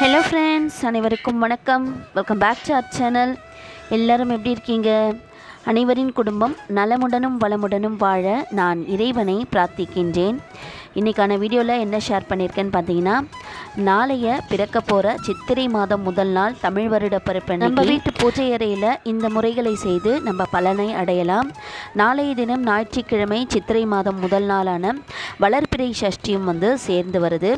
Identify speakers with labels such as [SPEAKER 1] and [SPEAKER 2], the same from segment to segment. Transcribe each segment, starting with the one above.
[SPEAKER 1] Hello friends அனைவருக்கும் வணக்கம். Welcome back to our channel எல்லோரும் எப்படி இருக்கீங்க? அனைவரின் குடும்பம் நலமுடனும் வளமுடனும் வாழ நான் இறைவனை பிரார்த்திக்கின்றேன். இன்றைக்கான வீடியோவில் என்ன ஷேர் பண்ணியிருக்கேன்னு பார்த்தீங்கன்னா நாளைய பிறக்க போகிற சித்திரை மாதம் முதல் நாள் தமிழ் வருட பிறப்பு நம்ம வீட்டு பூஜை அறையில் இந்த முறைகளை செய்து நம்ம பலனை அடையலாம். நாளைய தினம் ஞாயிற்றுக்கிழமை சித்திரை மாதம் முதல் நாளான வளர்பிறை சஷ்டியும் வந்து சேர்ந்து வருது.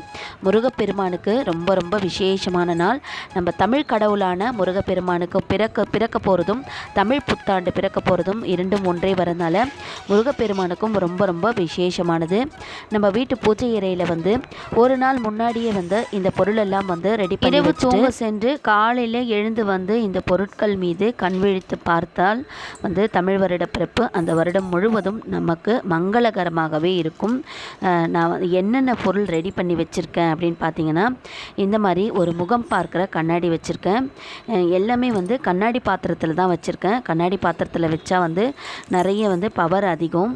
[SPEAKER 1] முருகப்பெருமானுக்கு ரொம்ப ரொம்ப விசேஷமான நாள். நம்ம தமிழ் கடவுளான முருகப்பெருமானுக்கு பிறக்க பிறக்க போகிறதும் தமிழ் புத்தாண்டு பிறக்க போகிறதும் இரண்டும் ஒன்றே வரனால முருகப்பெருமானுக்கும் ரொம்ப ரொம்ப விசேஷமானது. நம்ம வீட்டு பூஜை அறையில் வந்து ஒரு நாள் முன்னாடியே வந்து இந்த பொருள் எல்லாம் வந்து ரெடி பண்ணி தூங்க சென்று காலையில் எழுந்து வந்து இந்த பொருட்கள் மீது கண் விழித்து பார்த்தால் வந்து தமிழ் வருட பிறப்பு. அந்த வருடம் முழுவதும் நமக்கு மங்களகரமாகவே இருக்கும். நான் வந்து என்னென்ன பொருள் ரெடி பண்ணி வச்சுருக்கேன் அப்படின்னு பார்த்தீங்கன்னா இந்த மாதிரி ஒரு முகம் பார்க்குற கண்ணாடி வச்சுருக்கேன். எல்லாமே வந்து கண்ணாடி பாத்திரத்தில் தான் வச்சுருக்கேன். கண்ணாடி பாத்திரத்தில் வச்சா வந்து நிறைய வந்து பவர் அதிகம்.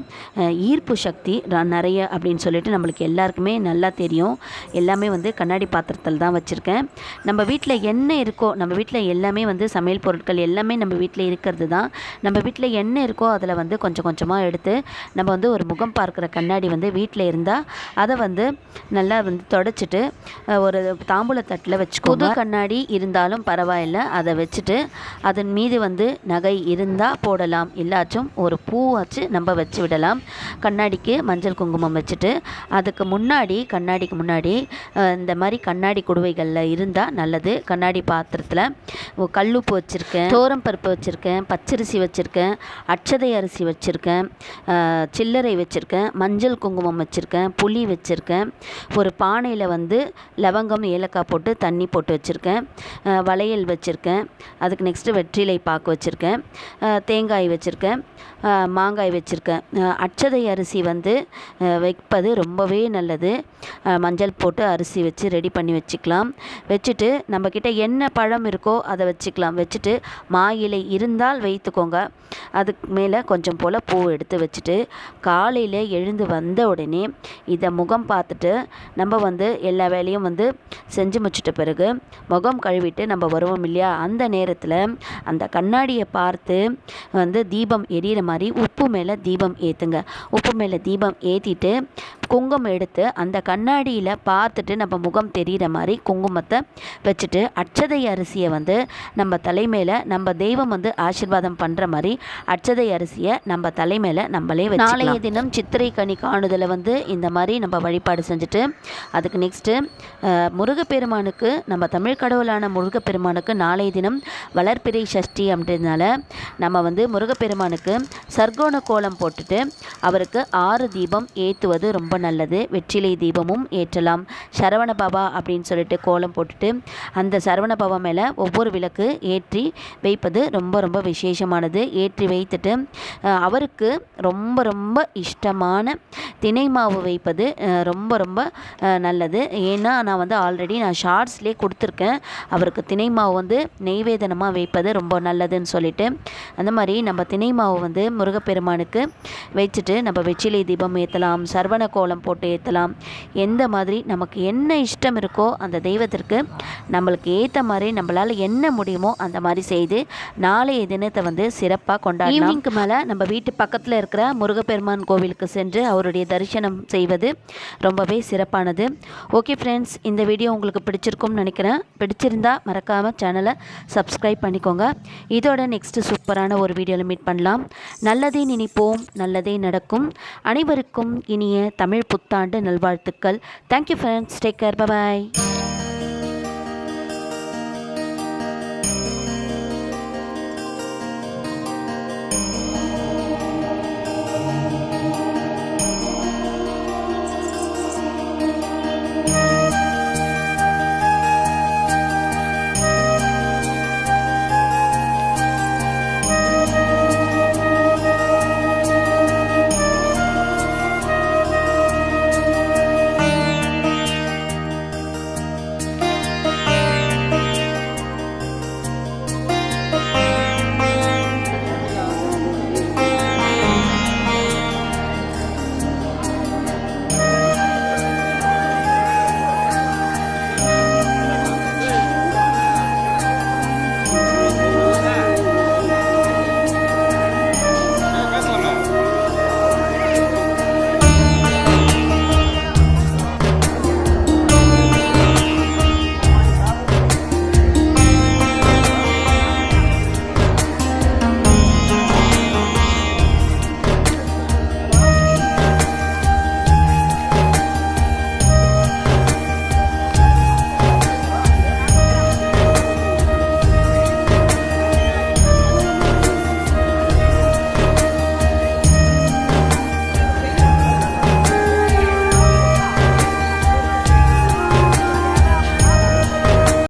[SPEAKER 1] ஈர்ப்பு சக்தி நிறைய அப்படின்னு சொல்லிட்டு நம்மளுக்கு எல்லாருக்குமே நல்லா தெரியும். எல்லாமே வந்து கண்ணாடி பாத்திரத்தில் தான் வச்சுருக்கேன். நம்ம வீட்டில் என்ன இருக்கோ நம்ம வீட்டில் எல்லாமே வந்து சமையல் பொருட்கள் எல்லாமே நம்ம வீட்டில் இருக்கிறது தான். நம்ம வீட்டில் என்ன இருக்கோ அதில் வந்து கொஞ்சம் கொஞ்சமாக எடுத்து நம்ம வந்து ஒரு முகம் பார்க்குற கண்ணாடி வந்து வீட்டில் இருந்தால் அதை வந்து நல்லா வந்து தொடச்சிட்டு ஒரு தாம்பூல தட்டில் வச்சுக்கோ புது கண்ணாடி இருந்தாலும் பரவாயில்ல. அதை வச்சுட்டு அதன் மீது வந்து நகை இருந்தால் போடலாம். இல்லாச்சும் ஒரு பூ வச்சு நம்ம வச்சு விடலாம். கண்ணாடிக்கு மஞ்சள் குங்குமம் வச்சுட்டு அதுக்கு முன்னாடி கண்ணாடிக்கு முன்னாடி அந்த இந்த மாதிரி கண்ணாடி குடுவைகளில் இருந்தால் நல்லது. கண்ணாடி பாத்திரத்தில் கல்லுப்பு வச்சுருக்கேன் தோரம் பருப்பு வச்சுருக்கேன் பச்சரிசி வச்சுருக்கேன் அட்சதை அரிசி வச்சுருக்கேன் சில்லறை வச்சுருக்கேன் மஞ்சள் குங்குமம் வச்சுருக்கேன் புளி வச்சுருக்கேன் ஒரு பானையில் வந்து லவங்கம் ஏலக்காய் போட்டு தண்ணி போட்டு வச்சுருக்கேன் வளையல் வச்சுருக்கேன் அதுக்கு நெக்ஸ்ட்டு வெற்றிலை பாக்கு வச்சுருக்கேன் தேங்காய் வச்சுருக்கேன் மாங்காய் வச்சுருக்கேன். அச்சதை அட்சதை அரிசி வந்து வைப்பது ரொம்பவே நல்லது. மஞ்சள் போட்டு அரிசி வச்சு ரெடி பண்ணி வச்சுக்கலாம். வச்சுட்டு நம்மக்கிட்ட என்ன பழம் இருக்கோ அதை வச்சுக்கலாம். வச்சுட்டு மா இலை இருந்தால் வைத்துக்கோங்க. அதுக்கு மேலே கொஞ்சம் போல் பூ எடுத்து வச்சுட்டு காலையில் எழுந்து வந்த உடனே இதை முகம் பார்த்துட்டு நம்ம வந்து எல்லா வேலையும் வந்து செஞ்சு முடிச்சிட்ட பிறகு முகம் கழுவிட்டு நம்ம வருவோம் இல்லையா? அந்த நேரத்தில் அந்த கண்ணாடியை பார்த்து வந்து தீபம் எரியிற மாதிரி உப்பு மேலே தீபம் ஏற்றுங்க உப்பு மேலே தீபம் ஏற்றிட்டு குங்குமம் எடுத்து அந்த கண்ணாடியில் பார்த்துட்டு நம்ம முகம் தெரிகிற மாதிரி குங்குமத்தை வச்சுட்டு அட்சதை அரிசியை வந்து நம்ம தலைமையில் நம்ம தெய்வம் வந்து ஆசீர்வாதம் பண்ணுற மாதிரி அட்சதை அரிசியை நம்ம தலைமையில் நம்மளே வச்சு நாளைய தினம் சித்திரை கனி காணுதலை வந்து இந்த மாதிரி நம்ம வழிபாடு செஞ்சுட்டு அதுக்கு நெக்ஸ்ட்டு முருகப்பெருமானுக்கு நம்ம தமிழ் கடவுளான முருகப்பெருமானுக்கு நாளைய தினம் வளர்ப்பிறை சஷ்டி அப்படின்றதுனால நம்ம வந்து முருகப்பெருமானுக்கு சர்க்கோண கோலம் போட்டுட்டு அவருக்கு ஆறு தீபம் ஏற்றுவது ரொம்ப நல்லது. வெற்றிலை தீபமும் ஏற்றலாம். சரவண பவா அப்படின்னு சொல்லிட்டு கோலம் போட்டுட்டு அந்த சரவண பவா மேலே ஒவ்வொரு விளக்கு ஏற்றி வைப்பது ரொம்ப ரொம்ப விசேஷமானது. ஏற்றி வைத்துட்டு அவருக்கு ரொம்ப ரொம்ப இஷ்டமான தினை மாவு வைப்பது ரொம்ப ரொம்ப நல்லது. ஏன்னா நான் வந்து ஆல்ரெடி நான் ஷார்ட்ஸ்லேயே கொடுத்துருக்கேன். அவருக்கு தினை மாவு வந்து நெய்வேதனமாக வைப்பது ரொம்ப நல்லதுன்னு சொல்லிட்டு. அந்த மாதிரி நம்ம தினை மாவு வந்து முருகப்பெருமானுக்கு வச்சுட்டு நம்ம வெற்றிலை தீபம் ஏற்றலாம் சர்வண கோலம் போட்டு ஏற்றலாம் எந்த மாதிரி நமக்கு என்ன இஷ்டம் இருக்கோ அந்த தெய்வத்திற்கு நம்மளுக்கு ஏற்ற மாதிரி நம்மளால் என்ன முடியுமோ அந்த மாதிரி செய்து நாளைய தினத்தை வந்து சிறப்பாக கொண்டாடலாம். ஈவினிங்க்கு மேலே நம்ம வீட்டு பக்கத்தில் இருக்கிற முருகப்பெருமான் கோவிலுக்கு சென்று அவருடைய தரிசனம் செய்வது ரொம்பவே சிறப்பானது. ஓகே ஃப்ரெண்ட்ஸ் இந்த வீடியோ உங்களுக்கு பிடிச்சிருக்கும்னு நினைக்கிறேன். பிடிச்சிருந்தா மறக்காமல் சேனலை சப்ஸ்கிரைப் பண்ணிக்கோங்க. இதோட நெக்ஸ்ட்டு சூப்பரான ஒரு வீடியோவில் மீட் பண்ணலாம். நல்லதே நினைப்போம் நல்லதே நடக்கும். அனைவருக்கும் இனிய தமிழ் புத்தாண்டு நல்வாழ்த்துக்கள். Thank you friends take care bye bye